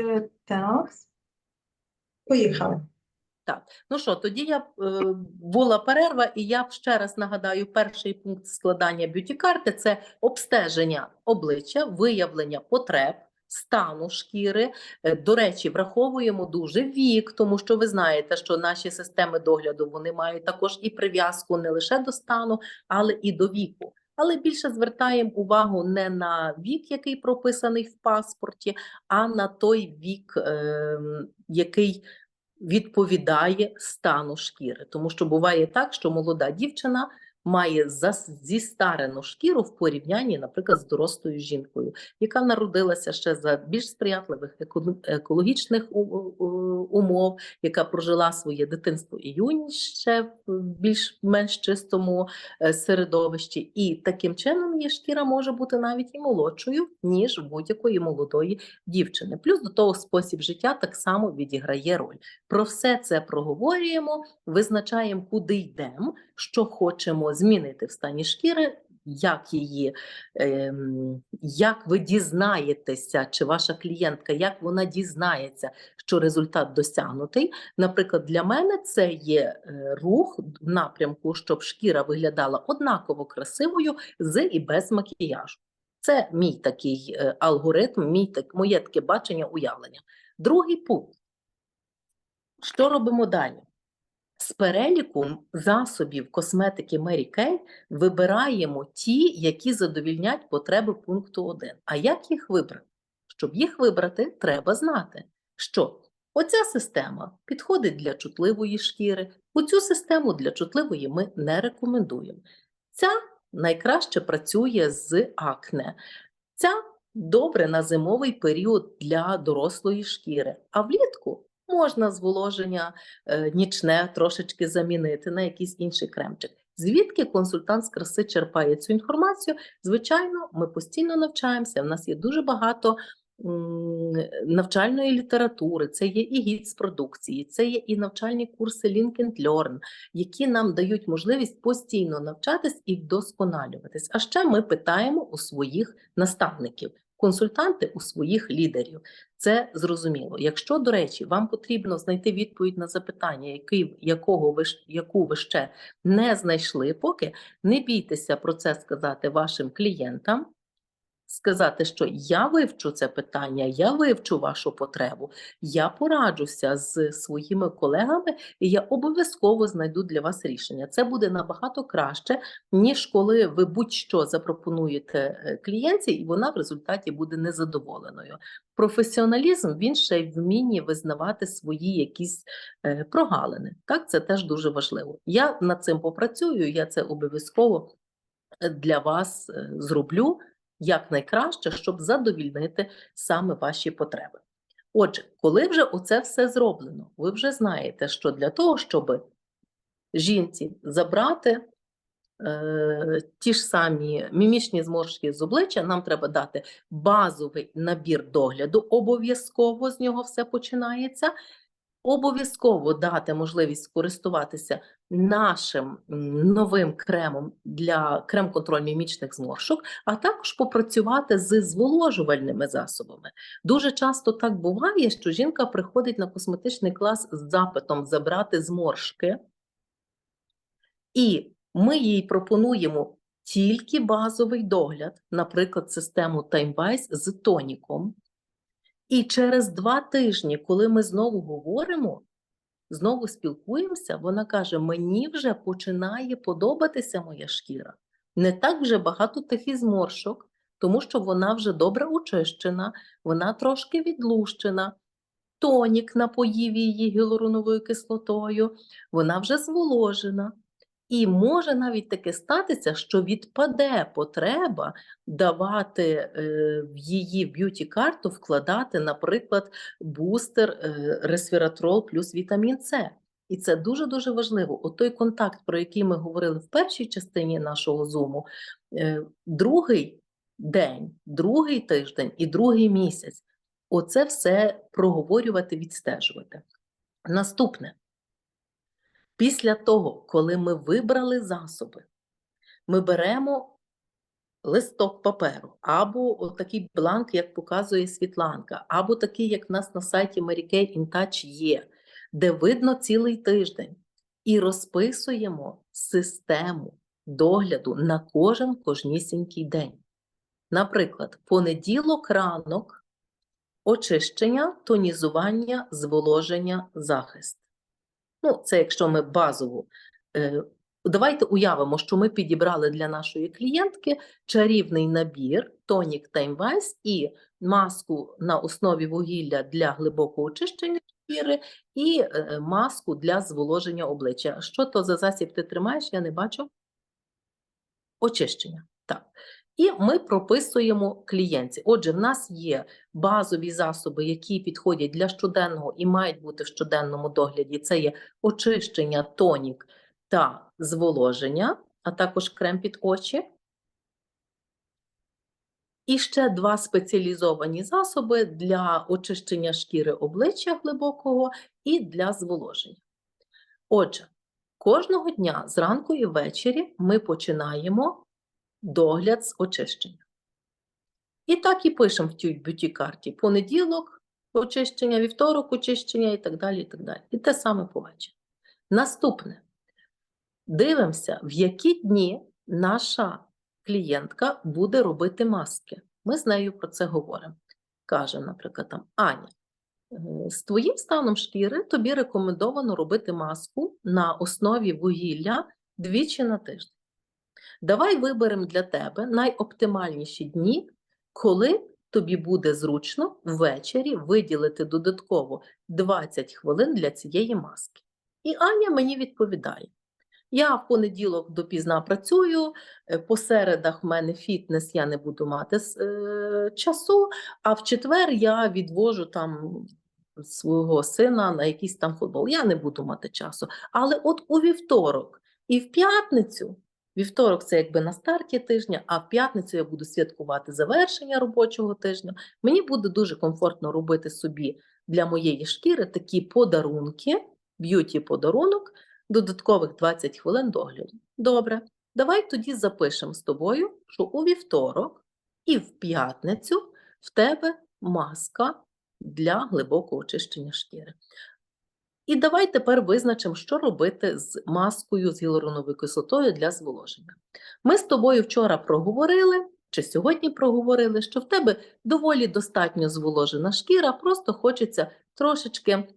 Е, Так. Поїхали. Так, ну що, тоді я е, була перерва, і я ще раз нагадаю, перший пункт складання б'юті-карти це обстеження обличчя, виявлення потреб, стану шкіри. Е, До речі, враховуємо дуже вік, тому що ви знаєте, що наші системи догляду вони мають також і прив'язку не лише до стану, але і до віку. Але більше звертаємо увагу не на вік, який прописаний в паспорті, а на той вік, ем, який відповідає стану шкіри. Тому що буває так, що молода дівчина має зістарену шкіру в порівнянні, наприклад, з дорослою жінкою, яка народилася ще за більш сприятливих екологічних умов, яка прожила своє дитинство і юність ще в більш-менш чистому е, середовищі. І таким чином її шкіра може бути навіть і молодшою, ніж будь-якої молодої дівчини. Плюс до того спосіб життя так само відіграє роль. Про все це проговорюємо, визначаємо, куди йдемо, що хочемо змінити в стані шкіри, як її, ем, як ви дізнаєтеся, чи ваша клієнтка, як вона дізнається, що результат досягнутий. Наприклад, для мене це є е, рух в напрямку, щоб шкіра виглядала однаково красивою з і без макіяжу. Це мій такий е, алгоритм, мій так, моє таке бачення, уявлення. Другий пункт. Що робимо далі? З переліку засобів косметики Mary Kay вибираємо ті, які задовільнять потреби пункту 1. А як їх вибрати? Щоб їх вибрати, треба знати, що оця система підходить для чутливої шкіри, оцю систему для чутливої ми не рекомендуємо. Ця найкраще працює з акне. Ця добре на зимовий період для дорослої шкіри, а влітку можна зволоження е, нічне трошечки замінити на якийсь інший кремчик. Звідки консультант з краси черпає цю інформацію? Звичайно, ми постійно навчаємося. У нас є дуже багато навчальної літератури, це є і гід з продукції, це є і навчальні курси Link and Learn, які нам дають можливість постійно навчатись і вдосконалюватись. А ще ми питаємо у своїх наставників, консультанти у своїх лідерів. Це зрозуміло. Якщо, до речі, вам потрібно знайти відповідь на запитання, який, якого ви, яку ви ще не знайшли поки, не бійтеся про це сказати вашим клієнтам, сказати, що я вивчу це питання, я вивчу вашу потребу, я пораджуся з своїми колегами, і я обов'язково знайду для вас рішення. Це буде набагато краще, ніж коли ви будь-що запропонуєте е, клієнтці, і вона в результаті буде незадоволеною. Професіоналізм він ще й вміння визнавати свої якісь е, прогалини. Так, це теж дуже важливо. Я над цим попрацюю, я це обов'язково е, для вас зроблю якнайкраще, щоб задовільнити саме ваші потреби. Отже, коли вже оце все зроблено, ви вже знаєте, що для того, щоб жінці забрати е, ті ж самі мімічні зморшки з обличчя, нам треба дати базовий набір догляду, обов'язково з нього все починається. Обов'язково дати можливість скористуватися нашим новим кремом для крем-контроль мімічних зморшок, а також попрацювати з зволожувальними засобами. Дуже часто так буває, що жінка приходить на косметичний клас з запитом забрати зморшки, і ми їй пропонуємо тільки базовий догляд, наприклад, систему TimeWise з тоніком. І через два тижні, коли ми знову говоримо, знову спілкуємося, вона каже: мені вже починає подобатися моя шкіра. Не так вже багато тих і зморшок, тому що вона вже добре очищена, вона трошки відлущена. Тонік напоїв її гіалуроновою кислотою, вона вже зволожена. І може навіть таке статися, що відпаде потреба давати е, в її б'юті-карту, вкладати, наприклад, бустер е, ресвератрол плюс вітамін С. І це дуже-дуже важливо. От той контакт, про який ми говорили в першій частині нашого зуму, е, другий день, другий тиждень і другий місяць. Оце все проговорювати, відстежувати. Наступне. Після того, коли ми вибрали засоби, ми беремо листок паперу, або такий бланк, як показує Світланка, або такий, як в нас на сайті Mary Kay in Touch є, де видно цілий тиждень, і розписуємо систему догляду на кожен кожнісінький день. Наприклад, понеділок ранок очищення, тонізування, зволоження, захист. Ну, це якщо ми базову. Е, давайте уявимо, що ми підібрали для нашої клієнтки чарівний набір тонік Wise і маску на основі вугілля для глибокого очищення шкіри і е, маску для зволоження обличчя. Що то за засіб ти тримаєш? Я не бачу. Очищення. Так. І ми прописуємо клієнтці. Отже, в нас є базові засоби, які підходять для щоденного і мають бути в щоденному догляді. Це є очищення, тонік та зволоження, а також крем під очі. І ще два спеціалізовані засоби для очищення шкіри обличчя глибокого і для зволоження. Отже, кожного дня зранку і ввечері ми починаємо догляд з очищення. І так і пишемо в тій бюті-карті понеділок очищення, вівторок очищення і так далі. І так далі. І те саме повечері. Наступне. Дивимося, в які дні наша клієнтка буде робити маски. Ми з нею про це говоримо. Каже, наприклад, там Аня, е, з твоїм станом шкіри тобі рекомендовано робити маску на основі вугілля двічі на тиждень. Давай виберемо для тебе найоптимальніші дні, коли тобі буде зручно ввечері виділити додатково 20 хвилин для цієї маски. І Аня мені відповідає: я в понеділок допізна працюю, е, по середах в мене фітнес, я не буду мати е, часу, а в четвер я відвожу там свого сина на якийсь там футбол. Я не буду мати часу. Але от у вівторок і в п'ятницю, вівторок це якби на старті тижня, а в п'ятницю я буду святкувати завершення робочого тижня. Мені буде дуже комфортно робити собі для моєї шкіри такі подарунки, б'юті-подарунок, додаткових 20 хвилин догляду. Добре, давай тоді запишемо з тобою, що у вівторок і в п'ятницю в тебе маска для глибокого очищення шкіри. І давай тепер визначимо, що робити з маскою з гіалуроновою кислотою для зволоження. Ми з тобою вчора проговорили, чи сьогодні проговорили, що в тебе доволі достатньо зволожена шкіра, просто хочеться трошечки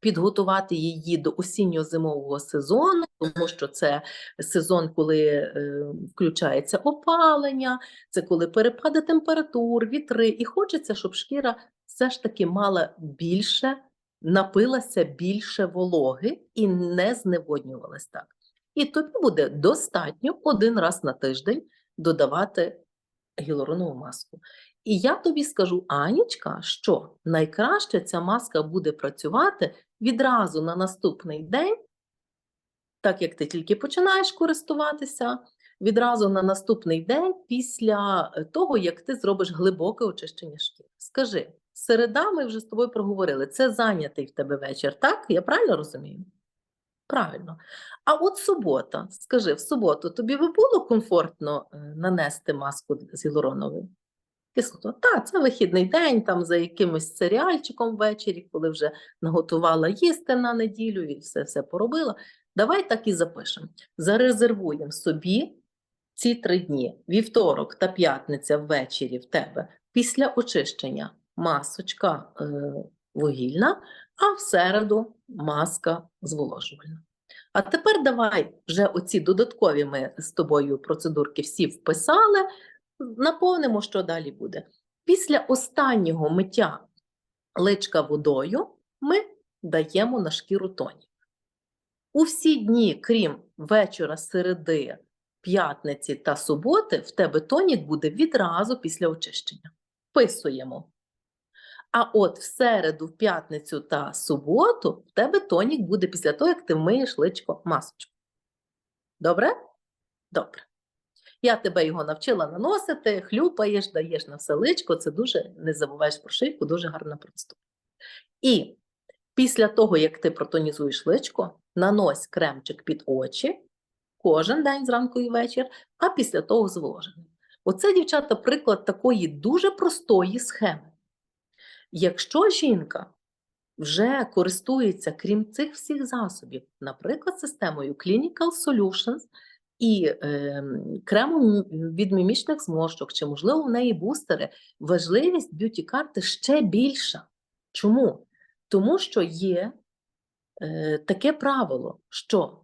підготувати її до осінньо-зимового сезону, тому що це сезон, коли е, включається опалення, це коли перепади температур, вітри, і хочеться, щоб шкіра все ж таки мала більше, напилася більше вологи і не зневоднювалась так. І тобі буде достатньо один раз на тиждень додавати гіалуронову маску. І я тобі скажу, Анічка, що найкраще ця маска буде працювати відразу на наступний день, так як ти тільки починаєш користуватися, відразу на наступний день після того, як ти зробиш глибоке очищення шкіри. Скажи, середа ми вже з тобою проговорили, це зайнятий в тебе вечір, так? Я правильно розумію? Правильно. А от субота, скажи, в суботу тобі би було комфортно е, нанести маску з гіалуроновою? Кислоту. Так, це вихідний день, там за якимось серіальчиком ввечері, коли вже наготувала їсти на неділю і все все поробила. Давай так і запишемо. Зарезервуємо собі ці три дні: вівторок та п'ятниця ввечері в тебе після очищення масочка е, вугільна, а в середу маска зволожувальна. А тепер давай вже оці додаткові ми з тобою процедурки всі вписали наповнимо, що далі буде. Після останнього миття личка водою ми даємо на шкіру тонік. У всі дні, крім вечора, середи, п'ятниці та суботи, в тебе тонік буде відразу після очищення. Вписуємо. А от в середу, в п'ятницю та суботу в тебе тонік буде після того, як ти вмиєш личко масочку. Добре? Добре. Я тебе його навчила наносити, хлюпаєш, даєш на все личко, це дуже, не забуваєш про шийку, дуже гарна процедура. І після того, як ти протонізуєш личко, нанось кремчик під очі кожен день зранку і вечір, а після того зволоження. Оце, дівчата, приклад такої дуже простої схеми. Якщо жінка вже користується, крім цих всіх засобів, наприклад, системою Clinical Solutions і е, кремом від мімічних зморщок, чи, можливо, в неї бустери, важливість б'юті-карти ще більша. Чому? Тому що є е, таке правило, що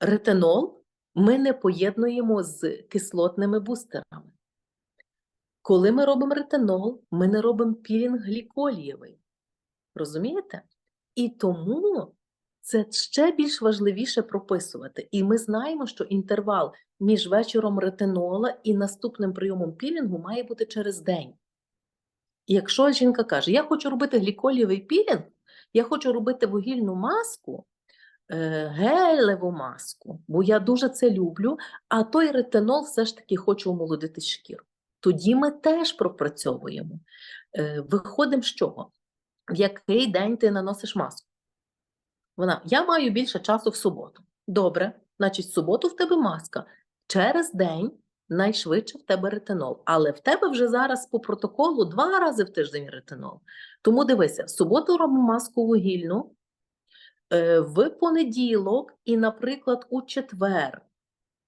ретинол ми не поєднуємо з кислотними бустерами. Коли ми робимо ретинол, ми не робимо пілінг гліколієвий. Розумієте? І тому це ще більш важливіше прописувати. І ми знаємо, що інтервал між вечором ретинола і наступним прийомом пілінгу має бути через день. І якщо жінка каже, я хочу робити гліколієвий пілінг, я хочу робити вугільну маску, е, гелеву маску, бо я дуже це люблю, а той ретинол все ж таки хочу омолодити шкіру. Тоді ми теж пропрацьовуємо. Е, Виходимо з чого? В який день ти наносиш маску? Вона, я маю більше часу в суботу. Добре, значить, в суботу в тебе маска. Через день найшвидше в тебе ретинол. Але в тебе вже зараз по протоколу два рази в тиждень ретинол. Тому дивися, в суботу робимо маску вугільну, е, в понеділок і, наприклад, у четвер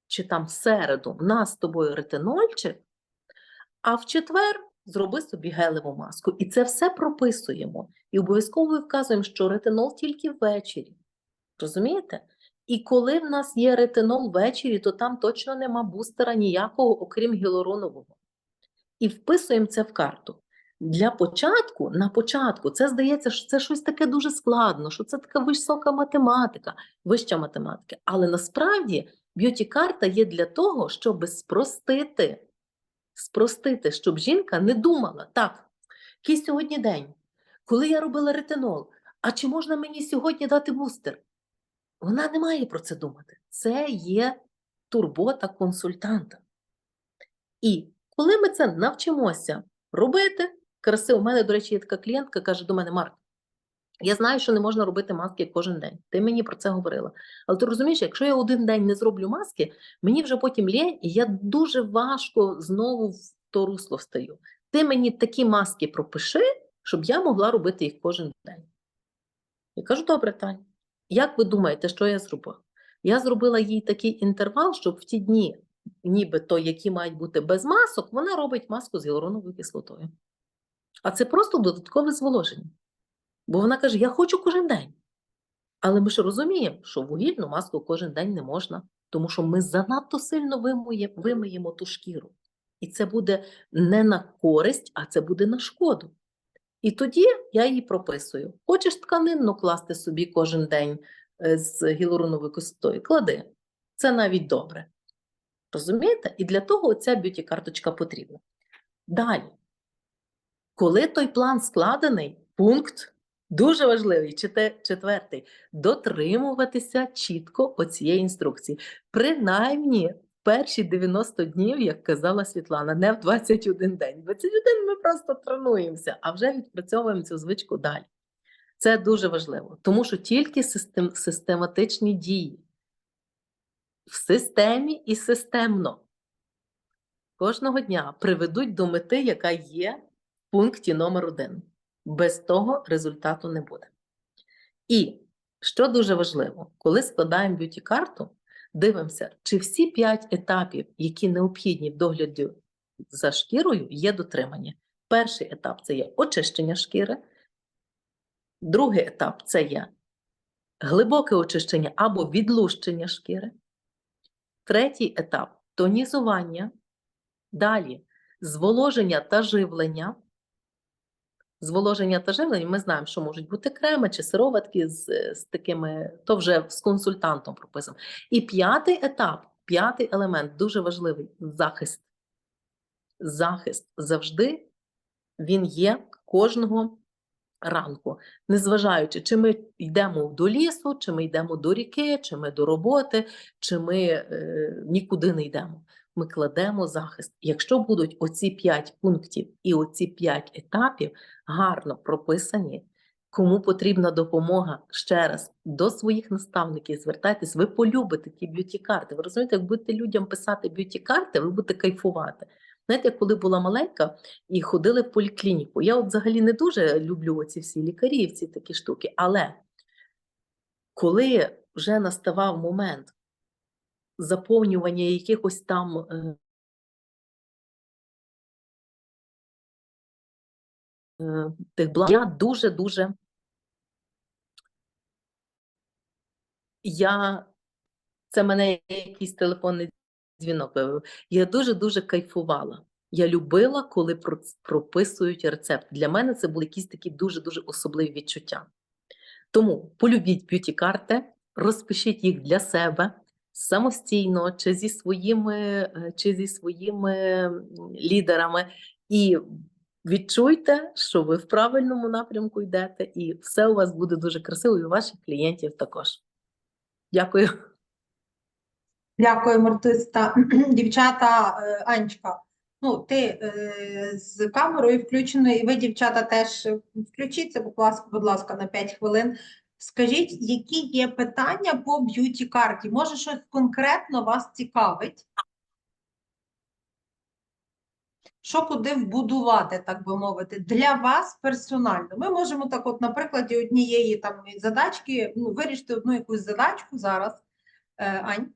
чи там в середу в нас з тобою ретинольчик, а в четвер зроби собі гелеву маску. І це все прописуємо. І обов'язково вказуємо, що ретинол тільки ввечері. Розумієте? І коли в нас є ретинол ввечері, то там точно нема бустера ніякого, окрім гіалуронового. І вписуємо це в карту. Для початку, на початку, це здається, що це щось таке дуже складно, що це така висока математика, вища математика. Але насправді б'юті-карта є для того, щоб спростити, спростити, щоб жінка не думала, так, який сьогодні день, коли я робила ретинол, а чи можна мені сьогодні дати бустер? Вона не має про це думати. Це є турбота консультанта. І коли ми це навчимося робити, красиво, у мене, до речі, є така клієнтка, каже до мене, Марк, я знаю, що не можна робити маски кожен день. Ти мені про це говорила. Але ти розумієш, якщо я один день не зроблю маски, мені вже потім лінь, і я дуже важко знову в то русло встаю. Ти мені такі маски пропиши, щоб я могла робити їх кожен день. Я кажу, добре, Тань. Як ви думаєте, що я зробила? Я зробила їй такий інтервал, щоб в ті дні, нібито, які мають бути без масок, вона робить маску з гіалуроновою кислотою. А це просто додаткове зволоження. Бо вона каже: Я хочу кожен день. Але ми ж розуміємо, що вугільну маску кожен день не можна, тому що ми занадто сильно вимиємо, вимиємо ту шкіру. І це буде не на користь, а це буде на шкоду. І тоді я її прописую. Хочеш тканинну класти собі кожен день е, з гіалуроновою кислотою? Клади. Це навіть добре. Розумієте? І для того ця б'юті-карточка потрібна. Далі, коли той план складений, пункт дуже важливий, четвертий, дотримуватися чітко оцієї інструкції. Принаймні, перші 90 днів, як казала Світлана, не в 21 день. 21 ми просто тренуємося, а вже відпрацьовуємо цю звичку далі. Це дуже важливо, тому що тільки систем, систематичні дії в системі і системно кожного дня приведуть до мети, яка є в пункті номер один. Без того результату не буде. І що дуже важливо, коли складаємо б'юті-карту, дивимося, чи всі п'ять етапів, які необхідні в догляді за шкірою, є дотримані. Перший етап це є очищення шкіри, другий етап це є глибоке очищення або відлущення шкіри. Третій етап тонізування. Далі зволоження та живлення. Зволоження та живлення ми знаємо, що можуть бути креми чи сироватки з, з такими, то вже з консультантом прописано. І п'ятий етап, п'ятий елемент дуже важливий захист. Захист завжди він є кожного ранку, незважаючи, чи ми йдемо до лісу, чи ми йдемо до ріки, чи ми до роботи, чи ми е, нікуди не йдемо. Ми кладемо захист. Якщо будуть оці п'ять пунктів і оці п'ять етапів гарно прописані, Кому потрібна допомога ще раз до своїх наставників звертайтесь, ви полюбите ті б'юті-карти. Ви розумієте, як будете людям писати б'юті-карти, ви будете кайфувати. Знаєте, коли була маленька і ходили в поліклініку, я от взагалі не дуже люблю оці всі лікарі, ці такі штуки. Але коли вже наставав момент заповнювання якихось там е, е, тих бланків, я дуже-дуже я це мене якийсь телефонний дзвінок вивів. Я дуже-дуже кайфувала. Я любила, коли прописують рецепт. Для мене це були якісь такі дуже-дуже особливі відчуття. Тому полюбіть б'юті-карти, розпишіть їх для себе самостійно, чи зі своїми, е, чи зі своїми лідерами, і відчуйте, що ви в правильному напрямку йдете, і все у вас буде дуже красиво, і у ваших клієнтів також. Дякую. Дякую, Мартиста. Дівчата, е, Анечка, ну ти е, з камерою включеною, і ви, дівчата, теж включіться, будь ласка, будь ласка, на 5 хвилин. Скажіть, які є питання по б'юті-карті? Може, щось конкретно вас цікавить? Що куди вбудувати, так би мовити, для вас персонально? Ми можемо так, от, на прикладі однієї там задачки, ну, вирішити одну якусь задачку зараз. Е, Ань?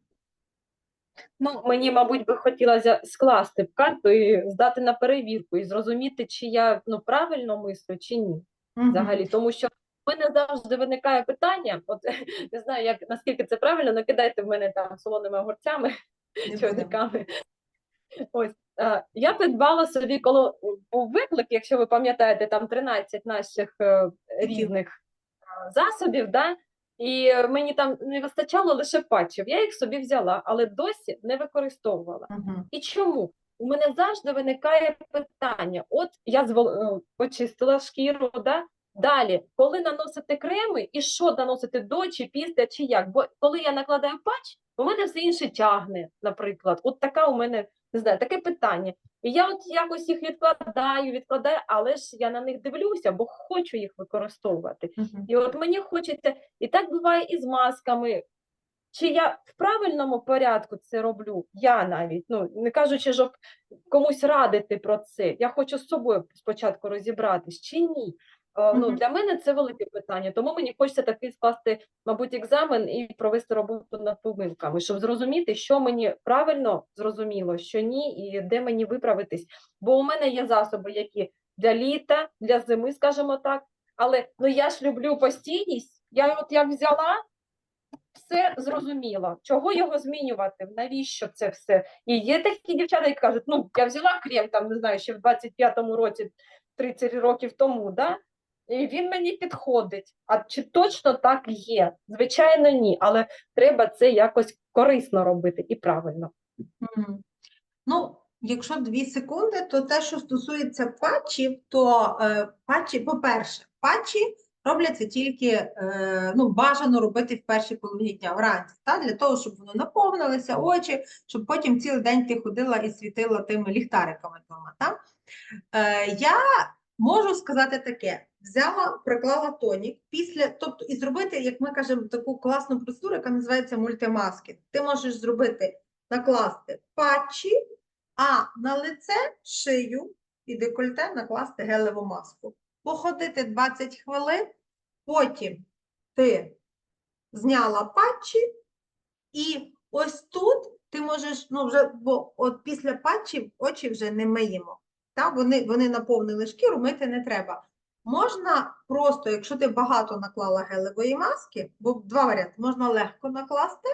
Ну, мені, мабуть, би хотілося скласти б карту і здати на перевірку, і зрозуміти, чи я ну, правильно мислю, чи ні. Взагалі, тому що в мене завжди виникає питання, от не знаю, як наскільки це правильно, але кидайте в мене там солоними огурцями, чорниками. Ось е, я придбала собі, коли був виклик, якщо ви пам'ятаєте, там 13 наших е, різних е, засобів, да? І е, мені там не вистачало лише патчів. Я їх собі взяла, але досі не використовувала. Мгм. І чому? У мене завжди виникає питання: от я звол- е, почистила шкіру, да? далі, коли наносити креми, і що наносити до чи після, чи як? Бо коли я накладаю патч, у мене все інше тягне, наприклад. От така у мене не знаю, таке питання. І я от якось їх відкладаю, відкладаю, але ж я на них дивлюся, бо хочу їх використовувати. Мгм. І от мені хочеться, і так буває і з масками. Чи я в правильному порядку це роблю? Я навіть, ну не кажучи, щоб комусь радити про це. Я хочу з собою спочатку розібратись, чи ні. Е, Ну, для мене це велике питання, тому мені хочеться такий скласти, мабуть, екзамен і провести роботу над помилками, щоб зрозуміти, що мені правильно зрозуміло, що ні, і де мені виправитись. Бо у мене є засоби, які для літа, для зими, скажімо так. Але ну я ж люблю постійність. Я от як взяла, все зрозуміло. Чого його змінювати? Навіщо це все? І є такі дівчата, які кажуть: ну я взяла крем, там не знаю, ще в 25-му році, 30 років тому, да? І він мені підходить. А чи точно так є? Звичайно, ні. Але треба це якось корисно робити і правильно. Мгм. Ну, якщо дві секунди, то те, що стосується патчів, то е, патчі, по-перше, патчі робляться тільки, е, ну, бажано робити в першій половині дня вранці, та, для того, щоб воно наповнилося, очі, щоб потім цілий день ти ходила і світила тими ліхтариками вдома. Е, я можу сказати таке: взяла, приклала тонік після, тобто, і зробити, як ми кажемо, таку класну процедуру, яка називається мультимаскінг. Ти можеш зробити накласти патчі, а на лице, шию і декольте накласти гелеву маску. Походити 20 хвилин, потім ти зняла патчі, і ось тут ти можеш, ну вже, бо от після патчів очі вже не миємо. Та? Вони, вони наповнили шкіру, мити не треба. Можна просто, якщо ти багато наклала гелевої маски, бо два варіанти, можна легко накласти,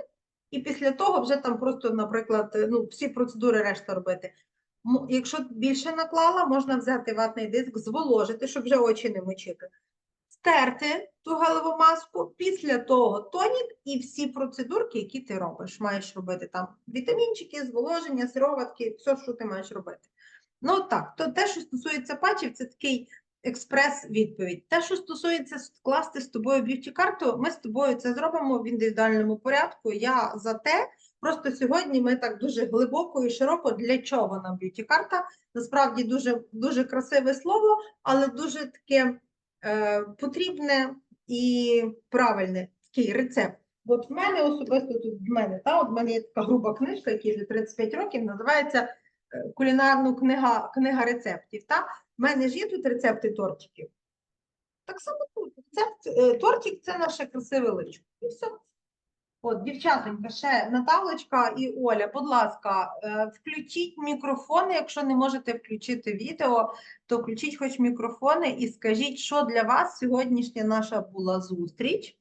і після того вже там просто, наприклад, ну, всі процедури решта робити. Якщо більше наклала, можна взяти ватний диск, зволожити, щоб вже очі не мочити. Стерти ту гелеву маску, після того тонік і всі процедурки, які ти робиш. Маєш робити там вітамінчики, зволоження, сироватки, все, що ти маєш робити. Ну так, то те, що стосується патчів, це такий експрес-відповідь. Те, що стосується скласти з тобою б'юті-карту, ми з тобою це зробимо в індивідуальному порядку. Я за те. Просто сьогодні ми так дуже глибоко і широко для чого нам б'юті-карта. Насправді дуже, дуже красиве слово, але дуже таке е, потрібне і правильне такий рецепт. От в мене особисто тут в мене, та, от в мене є така груба книжка, якій вже 35 років, називається е, кулінарну книга, книга рецептів. Та? В мене ж є тут рецепти тортиків. Так само тут рецепт е, тортик це наше красиве личко. І все. От, дівчатонька, ще Наталочка і Оля, будь ласка, е, включіть мікрофони. Якщо не можете включити відео, то включіть хоч мікрофони і скажіть, що для вас сьогоднішня наша була зустріч.